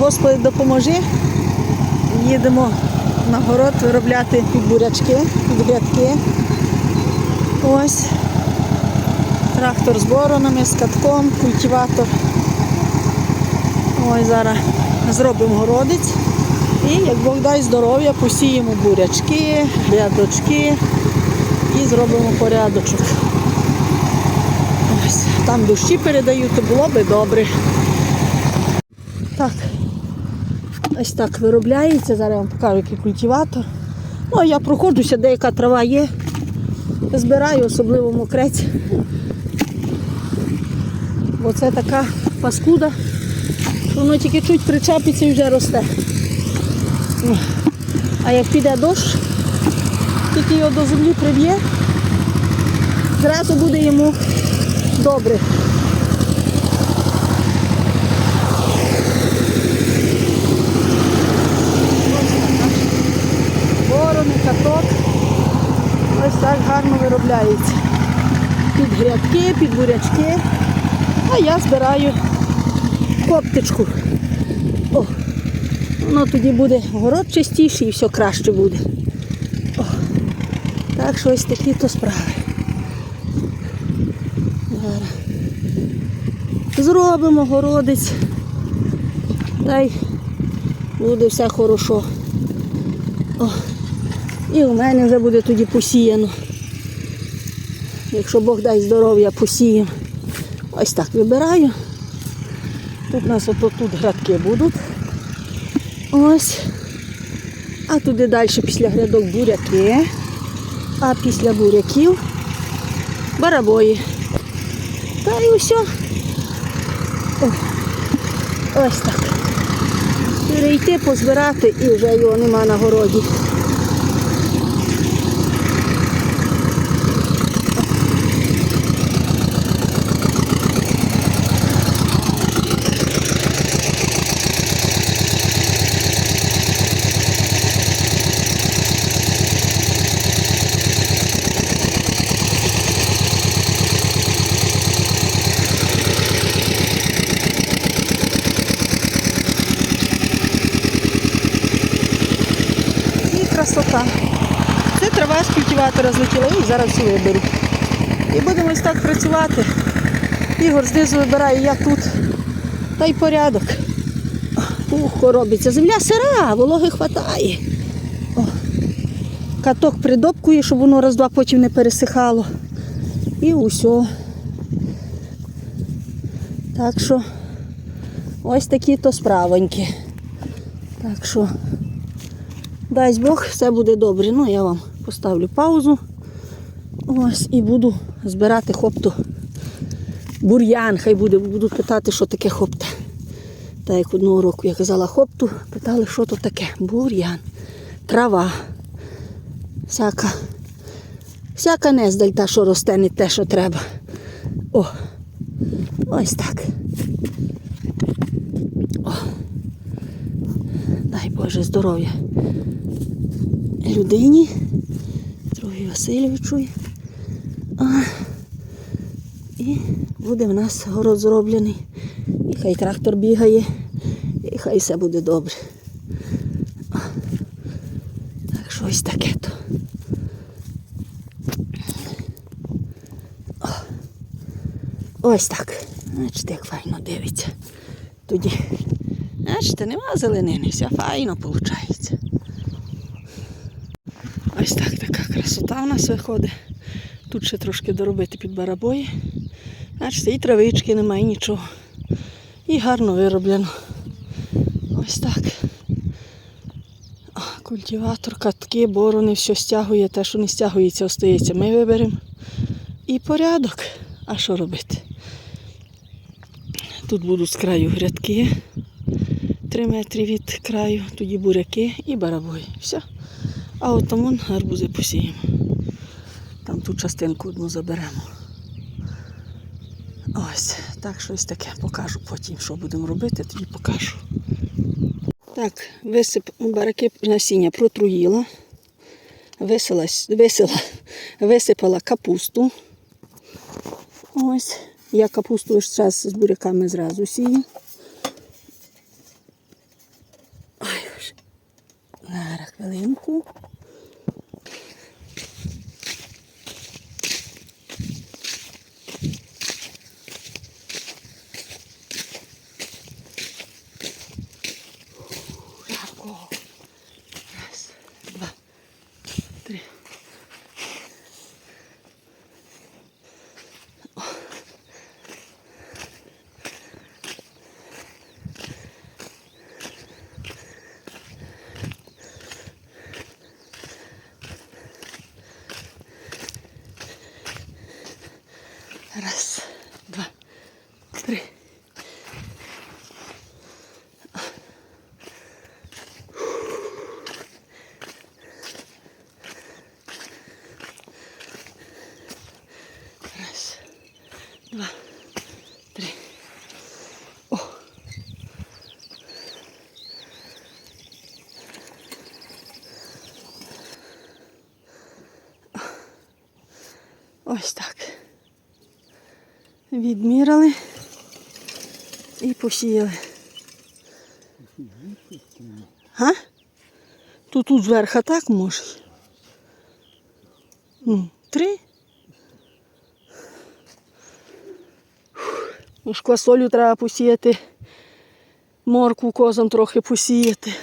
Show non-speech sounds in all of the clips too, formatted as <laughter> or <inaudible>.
Господи, допоможи. Їдемо на город виробляти бурячки, грядки. Ось. Трактор з боронами, з катком, культиватор. Ось зараз зробимо городець. І як Бог дасть здоров'я, посіємо бурячки, грядочки і зробимо порядочок. Ось, там дощі передають, то було би добре. Так, ось так виробляється. Зараз я вам покажу, який культиватор. Ну, а я проходжуся, деяка трава є. Збираю, особливо мокрець. Бо це така паскуда, воно тільки чуть причепиться і вже росте. А як піде дощ, тільки його до землі приб'є, зразу буде йому добре. Ворони, каток. Ось так гарно. Під грядки, під бурячки. А я збираю коптичку. О, воно тоді буде город чистіший і все краще буде. О, так що ось такі то справи. Зробимо городець. Дай буде все хорошо. О, і у мене вже буде тоді посіяно. Якщо Бог дасть здоров'я, посіємо. Ось так вибираю. Тут у нас ото тут градки будуть. Ось. А туди далі після грядок буряки. А після буряків барабої. Та і все. Ось так. Перейти, позбирати і вже його нема на городі. І красота. Це трава з і зараз всю виберу. І будемо ось так працювати. Ігор знизу вибирає, я тут. Та й порядок. Ух, робиться. Земля сира, вологи хватає. О. Каток придопкує, щоб воно раз-два потім не пересихало. І усе. Так що ось такі то справоньки. Так що дасть Бог, все буде добре. Ну, я вам поставлю паузу. Ось і буду збирати хопту. Бур'ян, хай буде, буду питати, що таке хопта. Так як одного року я казала хопту, питали, що то таке. Бур'ян, трава. Всяка, всяка нездаль та, що росте, не те, що треба. О, ось так. О. Дай Боже здоров'я людині, Васильовичу. І буде в нас город зроблений. І хай трактор бігає, і хай все буде добре. Так що ось таке то. Ось так. Бачите, як файно дивиться. Тоді, бачите, нема зеленини, все файно виходить. Ось так така красота у нас виходить. Тут ще трошки доробити під барабої. Бачите, і травички немає, і нічого. І гарно вироблено. Ось так. Культиватор, катки, борони, все стягує, те, що не стягується, остається. Ми виберемо. І порядок. А що робити? Тут будуть з краю грядки. Три метри від краю, тоді буряки і барабої. Все. А от тому гарбузи посіємо. Там ту частинку одну заберемо. Ось, так щось таке покажу потім, що будемо робити, тоді покажу. Так, висип бараки насіння протруїла, висила, висила, висипала капусту. Ось, я капусту зараз з буряками зразу сію. Зараз хвилинку. Раз, два, три. Ось так. Відміряли і посіяли. Га? Тут тут зверху так може. Ну, три. Ну, ж квасолю треба посіяти. Моркву козам трохи посіяти.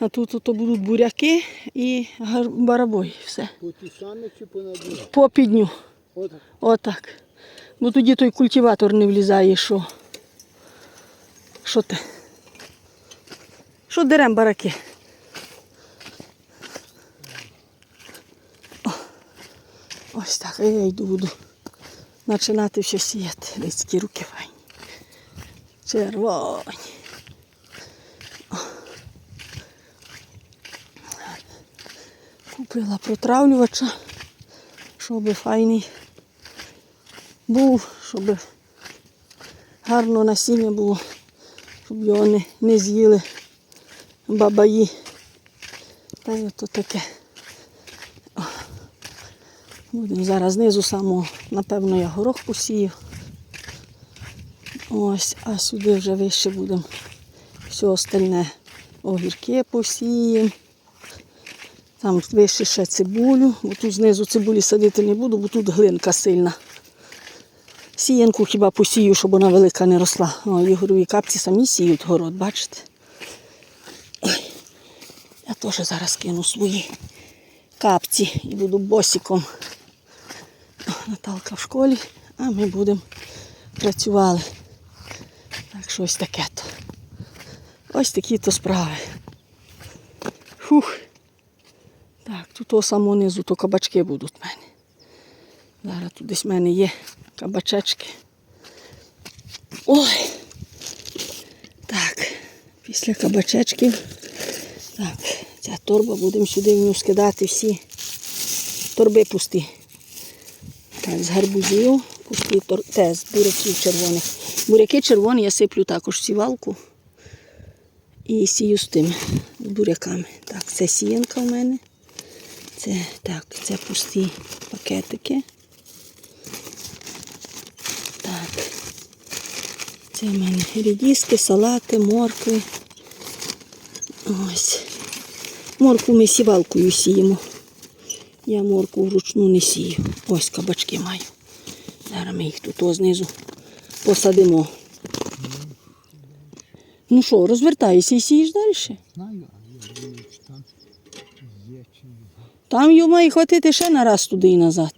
А тут ото будуть буряки і барабой. Все. По ті самі чи по надію? По підню. От Отак. Бо тоді той культиватор не влізає, що. Що ти? Що дерем бараки? О, ось так, а я йду буду починати все сіяти. Людські руки файні. Червоні. Купила протравлювача, щоб файний був, щоб гарно насіння було, щоб його не, не з'їли бабаї. Та й ото таке. Будемо зараз знизу самого, напевно, я горох посію. Ось, а сюди вже вище будемо все остальне. Огірки посіємо. Там вище ще цибулю, бо тут знизу цибулі садити не буду, бо тут глинка сильна. Сіянку хіба посію, щоб вона велика не росла. О, Ігорові капці самі сіють город, бачите? Я теж зараз кину свої капці і буду босиком. Наталка в школі, а ми будемо працювали. Так що ось таке то. Ось такі то справи. Фух. Тут о само низу то кабачки будуть в мене. Зараз тут десь в мене є кабачечки. Ой. Так, після кабачечків. Так, ця торба будемо сюди в нього скидати всі торби пусті. Так, з гарбузів, пусті тор... те, з буряків червоних. Буряки червоні я сиплю також сівалку. І сію з тими буряками. Так, це сіянка в мене. Це так, це пусті пакетики. Так. Це в мене рідіски, салати, моркви. Ось. Моркву ми сівалкою сіємо. Я моркву вручну не сію. Ось кабачки маю. Зараз ми їх тут знизу посадимо. Ну що, розвертайся і сієш далі? знаю, а я думаю, чи там є чи ні. Там його має хватити ще на раз туди і назад.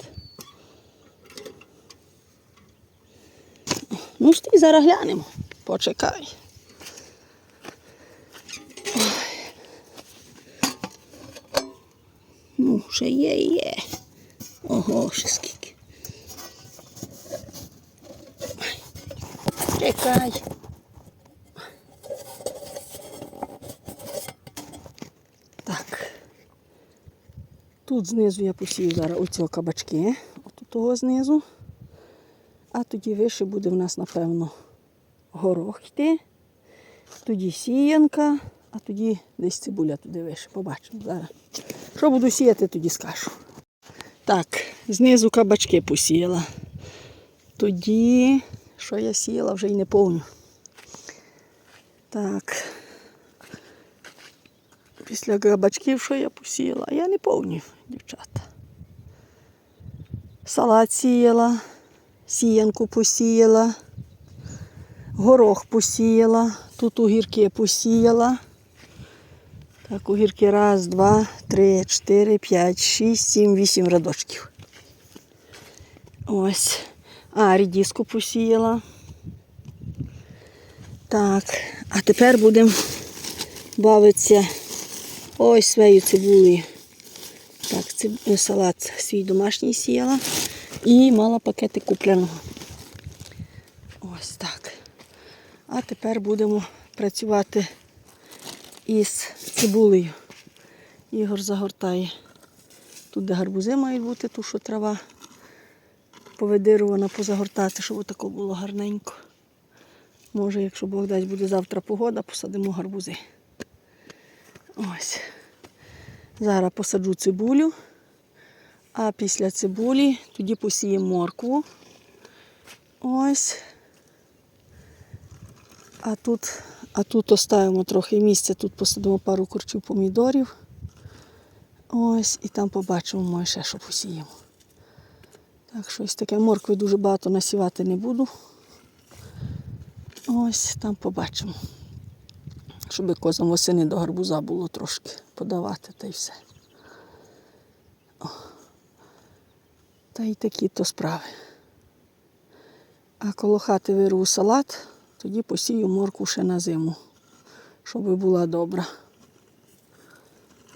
Ну, стій, зараз глянемо. Почекай. Ну, ще є, є. Ого, ще скільки. Чекай. Так. Тут знизу я посію зараз оці кабачки, от того знизу. А тоді вище буде в нас, напевно, горох йти. Тоді сіянка, а тоді десь цибуля туди вище. Побачимо зараз. Що буду сіяти, тоді скажу. Так, знизу кабачки посіяла. Тоді, що я сіяла, вже й не повню. Так, Після кабачків, що я посіяла, я не повню, дівчата. Салат сіяла, сіянку посіяла, горох посіяла, тут огірки посіяла. Так, огірки раз, два, три, чотири, п'ять, шість, сім, вісім рядочків. Ось. А, рідіску посіяла. Так, а тепер будемо бавитися ось своєю цибулею. Так, це е, салат свій домашній сіяла і мала пакети купленого. Ось так. А тепер будемо працювати із цибулею. Ігор загортає. Тут, де гарбузи мають бути, тут що трава повидирувана, позагортати, щоб отако було гарненько. Може, якщо Бог дасть, буде завтра погода, посадимо гарбузи. Ось. Зараз посаджу цибулю, а після цибулі тоді посіємо моркву. Ось. А тут, а тут оставимо трохи місця, тут посадимо пару корчів помідорів. Ось, і там побачимо, може ще що посіємо. Так, щось таке моркви дуже багато насівати не буду. Ось там побачимо. Щоб козам восени до гарбуза було трошки подавати та й все. О. Та й такі то справи. А коло хати вирву салат, тоді посію морку ще на зиму, щоб була добра.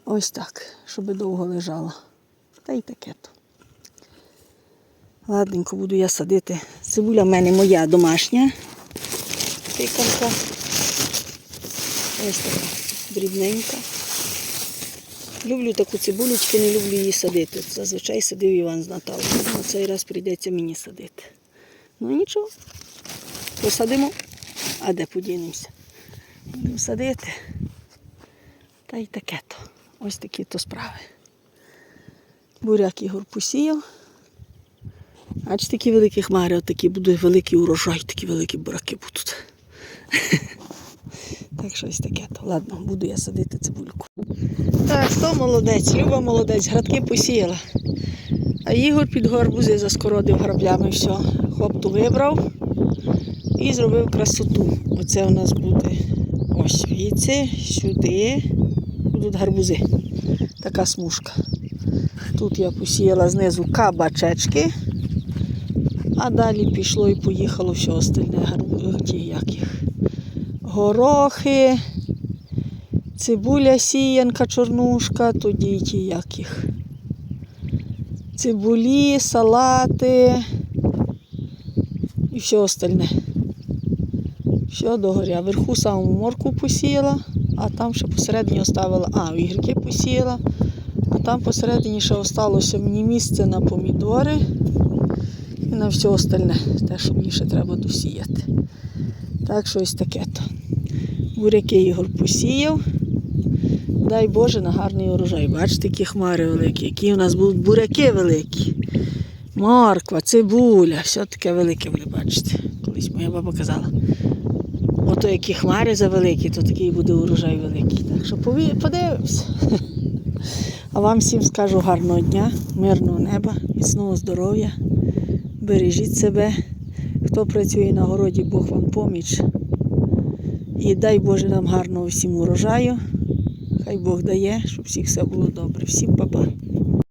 Ось так, щоб довго лежала. Та й таке то. Ладненько буду я садити. Цибуля в мене моя домашня. Піканка. Ось така дрібненька. Люблю таку цибулечку, не люблю її садити. Зазвичай садив Іван з Наталкою. На цей раз прийдеться мені садити. Ну нічого. Посадимо, а де подінемося? Будемо садити. Та й таке то. Ось такі то справи. Буряк Ігор посіяв. Аж такі великі хмари, отакі буде великий урожай, такі великі бураки будуть. <laughs> Так що ось таке то. Ладно, буду я садити цибульку. Так, хто молодець? Люба молодець, градки посіяла. А Ігор під горбузи заскородив граблями все. Хопту вибрав і зробив красоту. Оце у нас буде ось звідси, сюди. Будуть гарбузи. Така смужка. Тут я посіяла знизу кабачечки. А далі пішло і поїхало все остальне, гарбу- як їх. Горохи, цибуля сіянка, чорнушка, тоді ті як. Цибулі, салати і все остальне. Все догоря. Вверху саму морку посіяла, а там ще посередині оставила, а, огірки посіяла, а там посередині ще осталося мені місце на помідори і на все остальне, те, що мені ще треба досіяти. Так що ось таке то. Буряки Ігор посіяв. Дай Боже на гарний урожай. Бачите, які хмари великі, які у нас будуть буряки великі. Морква, цибуля, все таке велике буде, бачите. Колись моя баба казала. Ото які хмари завеликі, то такий буде урожай великий. Так що подивимось. А вам всім скажу гарного дня, мирного неба, міцного здоров'я. Бережіть себе. Хто працює на городі, Бог вам поміч. І дай Боже нам гарного всім урожаю. Хай Бог дає, щоб всіх все було добре. Всім па-па.